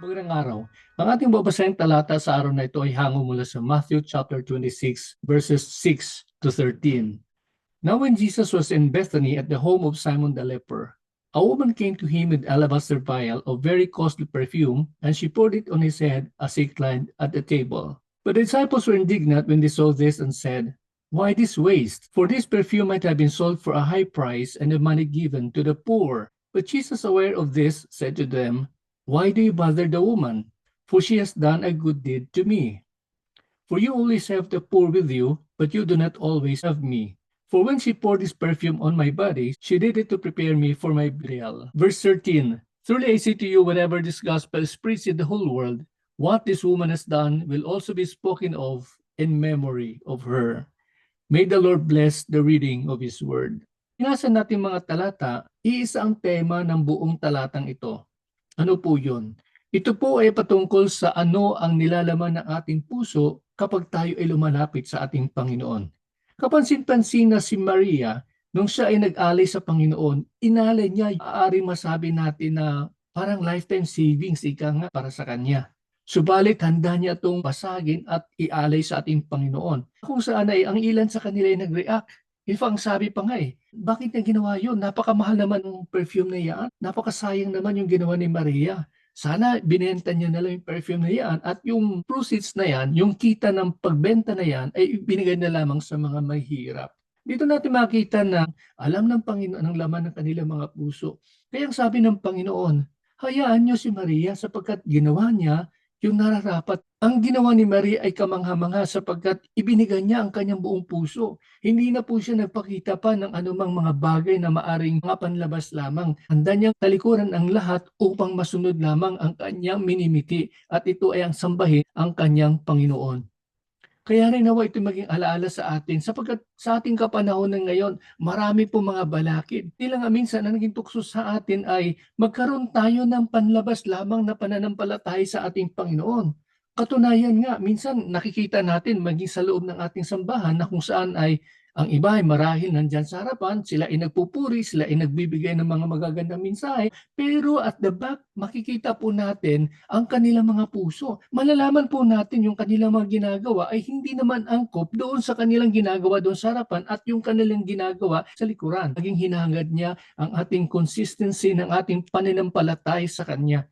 Magandang araw. Ang ating babasahing talata sa araw na ito ay hango mula sa Matthew chapter 26 verses 6 to 13. Now when Jesus was in Bethany at the home of Simon the leper, a woman came to him with alabaster vial of very costly perfume, and she poured it on his head as he reclined at the table. But the disciples were indignant when they saw this and said, Why this waste? For this perfume might have been sold for a high price and the money given to the poor. But Jesus, aware of this, said to them, Why do you bother the woman? For she has done a good deed to me. For you always have the poor with you, but you do not always have me. For when she poured this perfume on my body, she did it to prepare me for my burial. Verse 13 Truly I say to you, whenever this gospel is preached in the whole world, what this woman has done will also be spoken of in memory of her. May the Lord bless the reading of His Word. Pinasa natin mga talata, iisa ang tema ng buong talatang ito. Ano po yun? Ito po ay patungkol sa ano ang nilalaman ng ating puso kapag tayo ay lumalapit sa ating Panginoon. Kapansin-pansin na si Maria, nung siya ay nag-alay sa Panginoon, inalay niya, aari masabi natin na parang lifetime savings ika nga para sa kanya. Subalit handa niya itong basagin at ialay sa ating Panginoon. Kung saan ay ang ilan sa kanila ay nag-react. Fact, ang sabi pa nga eh, bakit niya ginawa yun? Napakamahal naman ng perfume na yan. Napakasayang naman yung ginawa ni Maria. Sana binenta niya na lang yung perfume na yan at yung proceeds na yan, yung kita ng pagbenta na yan ay binigay na lamang sa mga mahirap. Dito natin makita na alam ng Panginoon ang laman ng kanilang mga puso. Kaya ang sabi ng Panginoon, hayaan niyo si Maria sapagkat ginawa niya yung nararapat. Ang ginawa ni Maria ay kamangha-mangha sapagkat ibinigay niya ang kanyang buong puso. Hindi na po siya nagpakita pa ng anumang mga bagay na maaring mga panlabas lamang. Handa niyang talikuran ang lahat upang masunod lamang ang kanyang minimiti at ito ay ang sambahin ang kanyang Panginoon. Kaya rin nawa ito maging alaala sa atin sapagkat sa ating kapanahon ng ngayon, marami po mga balakid. Lang nga minsan ang naging tukso sa atin ay magkaroon tayo ng panlabas lamang na pananampalataya sa ating Panginoon. Katunayan nga, minsan nakikita natin maging sa loob ng ating sambahan na kung saan ay ang iba ay marahil nandyan sa harapan, sila ay nagpupuri, sila ay nagbibigay ng mga magagandang mensahe, pero at the back, makikita po natin ang kanilang mga puso. Malalaman po natin yung kanilang mga ginagawa ay hindi naman angkop doon sa kanilang ginagawa doon sa harapan at yung kanilang ginagawa sa likuran. Naging hinangad niya ang ating consistency ng ating pananampalatay sa Kanya.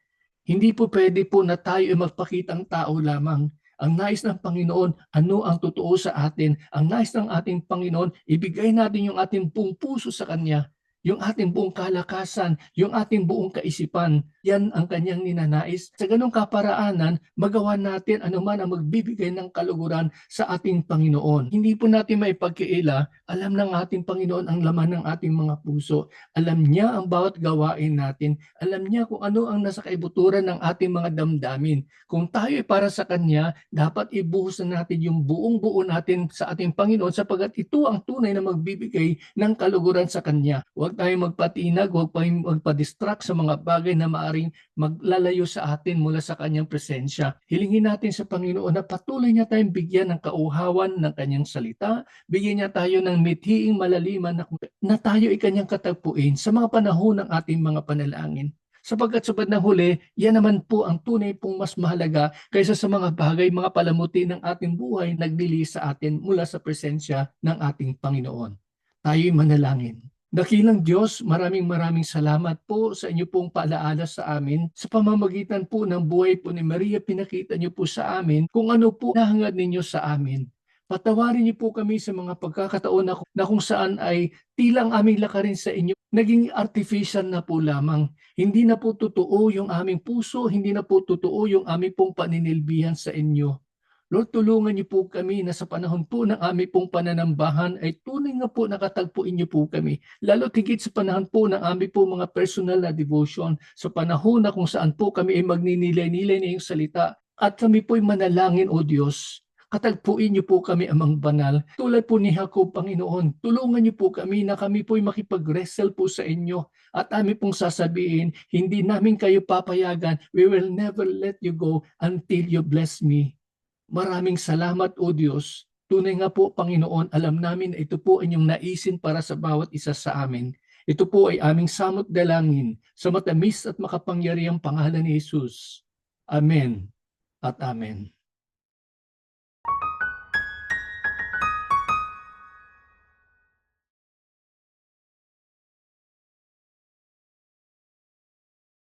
Hindi po pwede po na tayo ay magpakitang tao lamang. Ang nais ng Panginoon, ano ang totoo sa atin? Ang nais ng ating Panginoon, ibigay natin yung ating buong puso sa Kanya, yung ating buong kalakasan, yung ating buong kaisipan. Yan ang kanyang ninanais. Sa ganong kaparaanan, magawa natin anuman ang magbibigay ng kaluguran sa ating Panginoon. Hindi po natin maipagkaila, alam ng ating Panginoon ang laman ng ating mga puso. Alam niya ang bawat gawain natin. Alam niya kung ano ang nasa kaibuturan ng ating mga damdamin. Kung tayo ay para sa Kanya, dapat ibuhos na natin yung buong buo natin sa ating Panginoon sapagat ito ang tunay na magbibigay ng kaluguran sa Kanya. Huwag tayong magpatinag, huwag tayong magpa-distract sa mga bagay na maaaring maglalayo sa atin mula sa kanyang presensya. Hilingin natin sa Panginoon na patuloy niya tayong bigyan ng kauhawan ng kanyang salita, bigyan niya tayo ng mithiing malaliman na, na tayo ay kanyang katagpuin sa mga panahon ng ating mga panalangin. Sapagkat sa ng huli, yan naman po ang tunay pong mas mahalaga kaysa sa mga bagay, mga palamuti ng ating buhay nagdili sa atin mula sa presensya ng ating Panginoon. Tayo'y manalangin. Dakilang Diyos, maraming maraming salamat po sa inyo pong paalaala sa amin. Sa pamamagitan po ng buhay po ni Maria, pinakita niyo po sa amin kung ano po nahangad ninyo sa amin. Patawarin niyo po kami sa mga pagkakataon na, na kung saan ay tilang aming lakarin sa inyo, naging artificial na po lamang. Hindi na po totoo yung aming puso, hindi na po totoo yung aming pong paninilbihan sa inyo. Lord, tulungan niyo po kami na sa panahon po ng aming pong pananambahan ay tunay nga po nakatagpuin niyo po kami. Lalo tigit sa panahon po ng aming po mga personal na devotion, sa panahon na kung saan po kami ay magninilay-nilay na yung salita at kami po'y manalangin, O Diyos. Katagpuin niyo po kami amang banal. Tulad po ni Jacob, Panginoon, tulungan niyo po kami na kami po'y makipag-wrestle po sa inyo. At amin pong sasabihin, hindi namin kayo papayagan. We will never let you go until you bless me. Maraming salamat o Diyos. Tunay nga po Panginoon, alam namin na ito po inyong naisin para sa bawat isa sa amin. Ito po ay aming samot dalangin sa matamis at makapangyarihang pangalan ni Jesus. Amen at Amen.